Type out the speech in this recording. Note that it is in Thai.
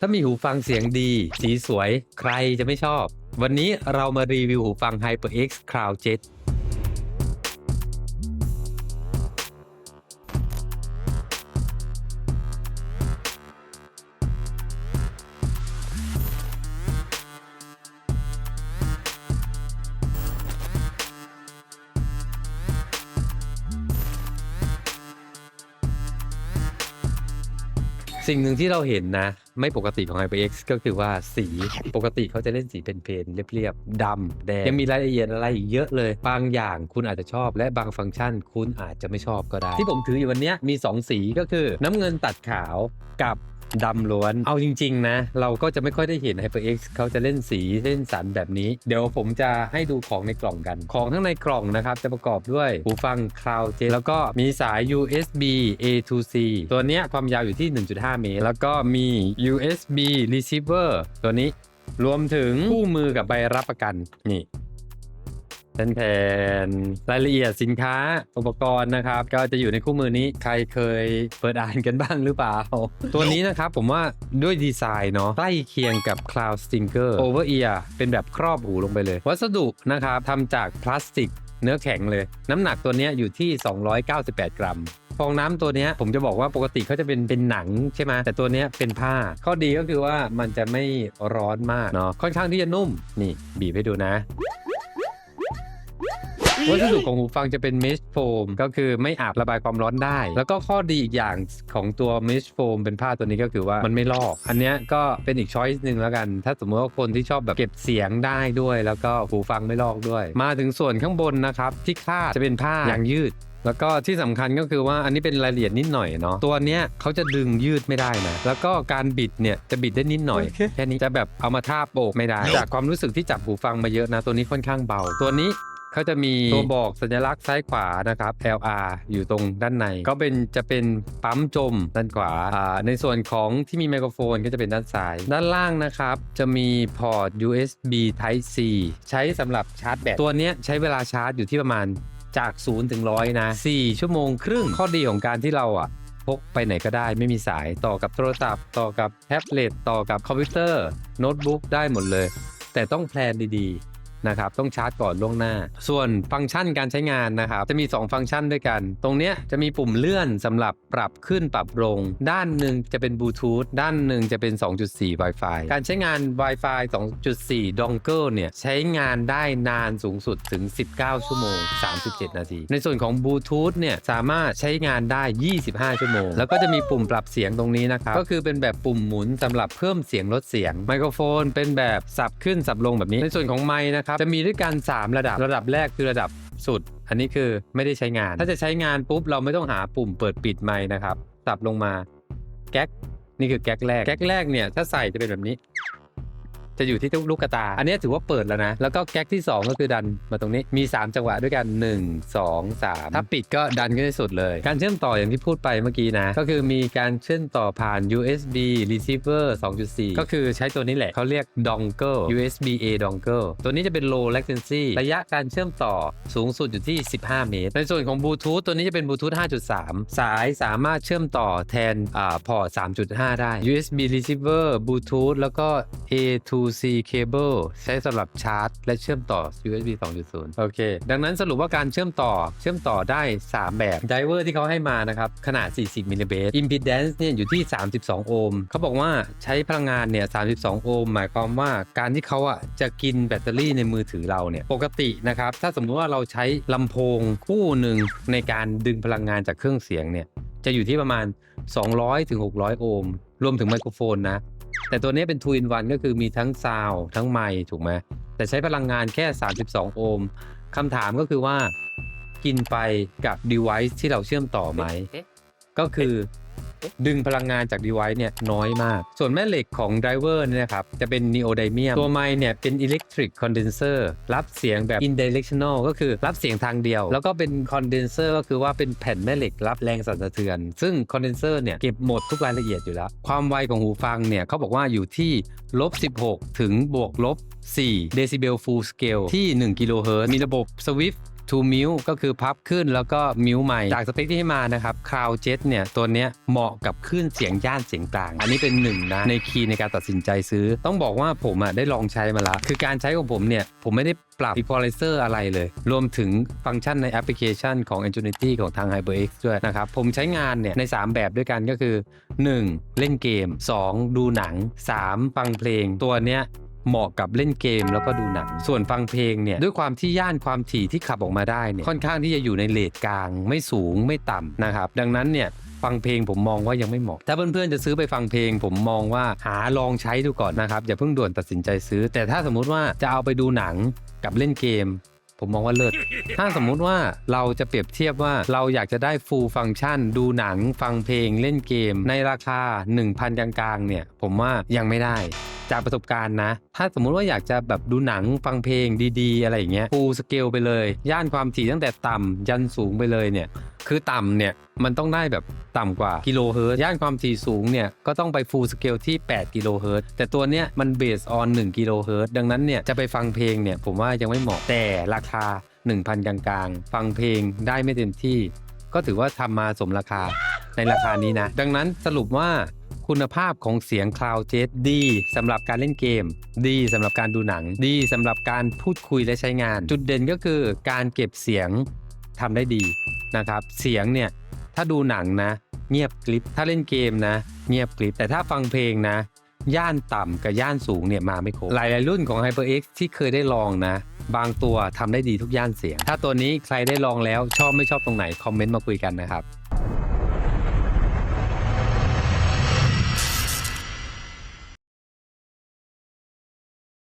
ถ้ามีหูฟังเสียงดี สีสวย ใครจะไม่ชอบ วันนี้เรามารีวิวหูฟัง HyperX Cloud Jet สิ่งหนึ่งที่เราเห็นนะ ไม่ปกติของ HyperX ก็คือว่าสีปกติเขาจะเล่นสีเป็นเพลนเรียบๆดำแดงยังมีรายละเอียดอะไรอีกเยอะเลย บางอย่างคุณอาจจะชอบ และบางฟังก์ชันคุณอาจจะไม่ชอบก็ได้ ที่ผมถืออยู่วันนี้มี 2 สีก็คือ น้ำเงินตัดขาวกับ ดำล้วน เอาจริง ๆ นะ เราก็จะไม่ค่อยได้เห็น HyperX เขาจะเล่นสีเล่นสันแบบนี้ เดี๋ยวผมจะให้ดูของในกล่องกัน ของข้างในกล่องนะครับ จะประกอบด้วยหูฟัง Cloud J แล้วก็มีสาย USB A to C ตัวเนี้ยความยาวอยู่ที่ 1.5 เมตร แล้วก็มี USB receiver ตัวนี้ รวมถึงคู่มือกับใบรับประกันนี่ เป็นแผนรายละเอียดสินค้าอุปกรณ์นะครับ ก็จะอยู่ในคู่มือนี้ใครเคยเปิดอ่านกันบ้างหรือเปล่า ตัวนี้นะครับผมว่าด้วยดีไซน์เนาะใกล้เคียงกับ Cloud Stinger Over Ear เป็นแบบครอบหูลงไปเลย วัสดุนะครับทำจากพลาสติกเนื้อแข็งเลย น้ำหนักตัวนี้อยู่ที่ 298 กรัมฟองน้ำตัวนี้ผมจะบอกว่าปกติเขาจะเป็นเป็นหนังใช่ไหมแต่ตัวนี้เป็นผ้า ข้อดีก็คือว่ามันจะไม่ร้อนมากเนาะค่อนข้างที่จะนุ่มนี่บีบให้ดูนะ วัสดุของหูฟังจะเป็นเมชโฟมก็คือไม่อาบระบายความร้อนได้ แล้วก็ข้อดีอีกอย่างของตัวเมชโฟมเป็นผ้าตัวนี้ก็คือว่ามันไม่ลอก อันเนี้ยก็เป็นอีกช้อยส์หนึ่งแล้วกัน ถ้าสมมติว่าคนที่ชอบแบบเก็บเสียงได้ด้วย แล้วก็หูฟังไม่ลอกด้วย มาถึงส่วนข้างบนนะครับ ที่คาดจะเป็นผ้ายางยืดแล้วก็ที่สำคัญก็คือว่าอันนี้เป็นรายละเอียดนิดหน่อยเนาะตัวเนี้ยเขาจะดึงยืดไม่ได้นะแล้วก็การบิดเนี่ยจะบิดได้นิดหน่อยแค่นี้จะแบบเอามาทาบโบกไม่ได้ จากความรู้สึกที่จับหูฟังมาเยอะนะตัวนี้ค่อนข้างเบา ตัวนี้ เขาจะมีตัวบอกสัญลักษณ์ซ้ายขวานะครับ LR อยู่ตรงด้านใน ก็เป็นจะเป็นปั๊มจมด้านขวาอ่าในส่วนของที่มีไมโครโฟนก็จะเป็นด้านซ้าย ด้านล่างนะครับ จะมีพอร์ต USB Type C ใช้สำหรับชาร์จแบตตัวเนี้ยใช้เวลาชาร์จอยู่ที่ประมาณจาก0ถึง100นะ4ชั่วโมงครึ่งข้อดีของการที่เราอะพกไปไหนก็ได้ไม่มีสายต่อกับโทรศัพท์ ต่อกับแท็บเล็ตต่อกับคอมพิวเตอร์โน้ตบุ๊กได้หมดเลย แต่ต้องแพลนดีๆ นะครับต้องชาร์จก่อนล่วงหน้า ส่วนฟังก์ชันการใช้งานนะครับจะมี 2 ฟังก์ชันด้วยกัน ตรงเนี้ยจะมีปุ่มเลื่อนสำหรับปรับขึ้นปรับลง ด้านหนึ่งจะเป็นบลูทูธด้านหนึ่งจะเป็น 2.4 Wi-Fi การใช้งาน Wi-Fi 2.4 Dongle เนี่ยใช้งานได้นานสูงสุดถึง 19 ชั่วโมง 37 นาที ในส่วนของบลูทูธเนี่ยสามารถใช้งานได้ 25 ชั่วโมง แล้วก็จะมีปุ่มปรับเสียงตรงนี้นะครับก็คือเป็นแบบปุ่มหมุนสำหรับเพิ่มเสียงลดเสียงไมโครโฟน เป็นแบบสับขึ้นสับลงแบบนี้ในส่วนของไมค์นะครับจะมีด้วยกัน 3 ระดับระดับแรกคือระดับสุด อันนี้คือไม่ได้ใช้งาน ถ้าจะใช้งานปุ๊บเราไม่ต้องหาปุ่มเปิดปิดไมค์นะครับสับลงมาแก๊กนี่คือแก๊กแรกแก๊กแรกเนี่ยถ้าใส่จะเป็นแบบนี้ จะอยู่ที่ลูกกระตา อันนี้ถือว่าเปิดแล้วนะ แล้วก็แก๊กที่ 2 ก็คือดันมาตรงนี้มี 3 จังหวะด้วยกัน 1 2 3 ถ้าปิดก็ดันขึ้นสุดเลย การเชื่อมต่ออย่างที่พูดไปเมื่อกี้นะ ก็คือมีการเชื่อมต่อผ่าน USB receiver 2.4 ก็คือใช้ตัวนี้แหละเขาเรียก dongle USB A dongle ตัวนี้จะเป็น low latency ระยะการเชื่อมต่อสูงสุดอยู่ที่ 15 เมตร ในส่วนของบลูทูธตัวนี้จะเป็นบลูทูธ5.3 สายสามารถเชื่อมต่อแทนอ่าพอร์ต3.5 ได้ USB receiver บลูทูธแล้วก็ A to C cable ใช้สำหรับชาร์จ และเชื่อมต่อ USB 2.0 โอเค ดังนั้นสรุปว่าการเชื่อมต่อเชื่อมต่อได้ 3 แบบไดเวอร์ที่เขาให้มานะครับ ขนาด 40มิลลิเมตร impedance เนี่ยอยู่ที่ 32 โอห์มเขาบอกว่าใช้พลังงานเนี่ย 32 โอห์มหมายความว่าการที่เขาอะจะกินแบตเตอรี่ในมือถือเราเนี่ยปกตินะครับ ถ้าสมมุติว่าเราใช้ลำโพงคู่หนึ่งในการดึงพลังงานจากเครื่องเสียงเนี่ยจะอยู่ที่ประมาณ 200ถึง600 โอห์มรวมถึงไมโครโฟนนะ แต่ตัวนี้เป็น2 in 1ก็คือมีทั้งซาวทั้งไมค์ถูกไหมแต่ใช้พลังงานแค่ 32 โอห์มคำถามก็คือว่ากินไปกับ device ที่เราเชื่อมต่อไหม ก็คือ ดึงพลังงานจาก device เนี่ยน้อยมาก ส่วนแม่เหล็กของ driver เนี่ยครับจะเป็น neodymium ตัวไมค์เนี่ยเป็น electric condenser รับเสียงแบบ indirectional ก็คือรับเสียงทางเดียว แล้วก็เป็น condenser ก็คือว่าเป็นแผ่นแม่เหล็กรับแรงสั่นสะเทือน ซึ่ง condenser เนี่ยเก็บหมดทุกรายละเอียดอยู่แล้ว ความไวของหูฟังเนี่ยเขาบอกว่าอยู่ที่ลบ 16 ถึงบวกลบ4 decibel full scale ที่ 1 กิโลเฮิรตซ์มีระบบ Swift to mute ก็คือพับขึ้นแล้วก็ mute ใหม่ จากสเปคที่ให้มานะครับ Cloud Jet เนี่ยตัวเนี้ยเหมาะกับคลื่นเสียงย่านเสียงกลาง อันนี้เป็นหนึ่งนะในคีย์ในการตัดสินใจซื้อ ต้องบอกว่าผมอะได้ลองใช้มาแล้ว คือการใช้ของผมเนี่ยผมไม่ได้ปรับ equalizer อะไรเลย รวมถึงฟังก์ชันในแอปพลิเคชันของ Infinity ของทาง HyperX ด้วยนะครับ ผมใช้งานเนี่ยใน 3 แบบด้วยกันก็คือ 1. เล่นเกม 2. ดูหนัง 3. ฟังเพลงตัวเนี้ย เหมาะกับเล่นเกมแล้วก็ดูหนัง ส่วนฟังเพลงเนี่ยด้วยความที่ย่านความถี่ที่ขับออกมาได้เนี่ยค่อนข้างที่จะอยู่ในเลทกลาง ไม่สูงไม่ต่ำนะครับดังนั้นเนี่ยฟังเพลงผมมองว่ายังไม่เหมาะ ถ้าเพื่อนๆจะซื้อไปฟังเพลง ผมมองว่าหาลองใช้ดูก่อนนะครับอย่าเพิ่งด่วนตัดสินใจซื้อ แต่ถ้าสมมุติว่าจะเอาไปดูหนังกับเล่นเกม ผมมองว่าเลิศ ถ้าสมมุติว่าเราจะเปรียบเทียบว่าเราอยากจะได้ full function ดูหนัง ฟังเพลง เล่นเกม ในราคา 1,000กลางๆเนี่ย ผมว่ายังไม่ได้ จากประสบการณ์นะ ถ้าสมมุติว่าอยากจะแบบดูหนังฟังเพลงดีๆ อะไรอย่างเงี้ย full scale ไปเลย ย่านความถี่ตั้งแต่ต่ำยันสูงไปเลยเนี่ย คือต่ำเนี่ยมันต้องได้แบบต่ำกว่ากิโลเฮิรตซ์ย่านความถี่สูงเนี่ยก็ต้องไป full scale ที่ 8 กิโลเฮิรตซ์แต่ตัวเนี้ยมัน based on 1กิโลเฮิรตซ์ดังนั้นเนี่ยจะไปฟังเพลงเนี่ยผมว่ายังไม่เหมาะแต่ราคา 1,000 กลางๆ ฟังเพลงได้ไม่เต็มที่ ก็ถือว่าทำมาสมราคาในราคานี้นะ ดังนั้นสรุปว่า คุณภาพของเสียง Cloud Jet ดีสำหรับการเล่นเกม ดีสำหรับการดูหนัง ดีสำหรับการพูดคุยและใช้งาน จุดเด่นก็คือการเก็บเสียงทำได้ดีนะครับ เสียงเนี่ยถ้าดูหนังนะ เงียบกริบถ้าเล่นเกมนะ เงียบกริบแต่ถ้าฟังเพลงนะ ย่านต่ำกับย่านสูงเนี่ยมาไม่ครบหลายๆรุ่นของ HyperX ที่เคยได้ลองนะ บางตัวทำได้ดีทุกย่านเสียง ถ้าตัวนี้ใครได้ลองแล้วชอบไม่ชอบตรงไหนคอมเมนต์มาคุยกันนะครับ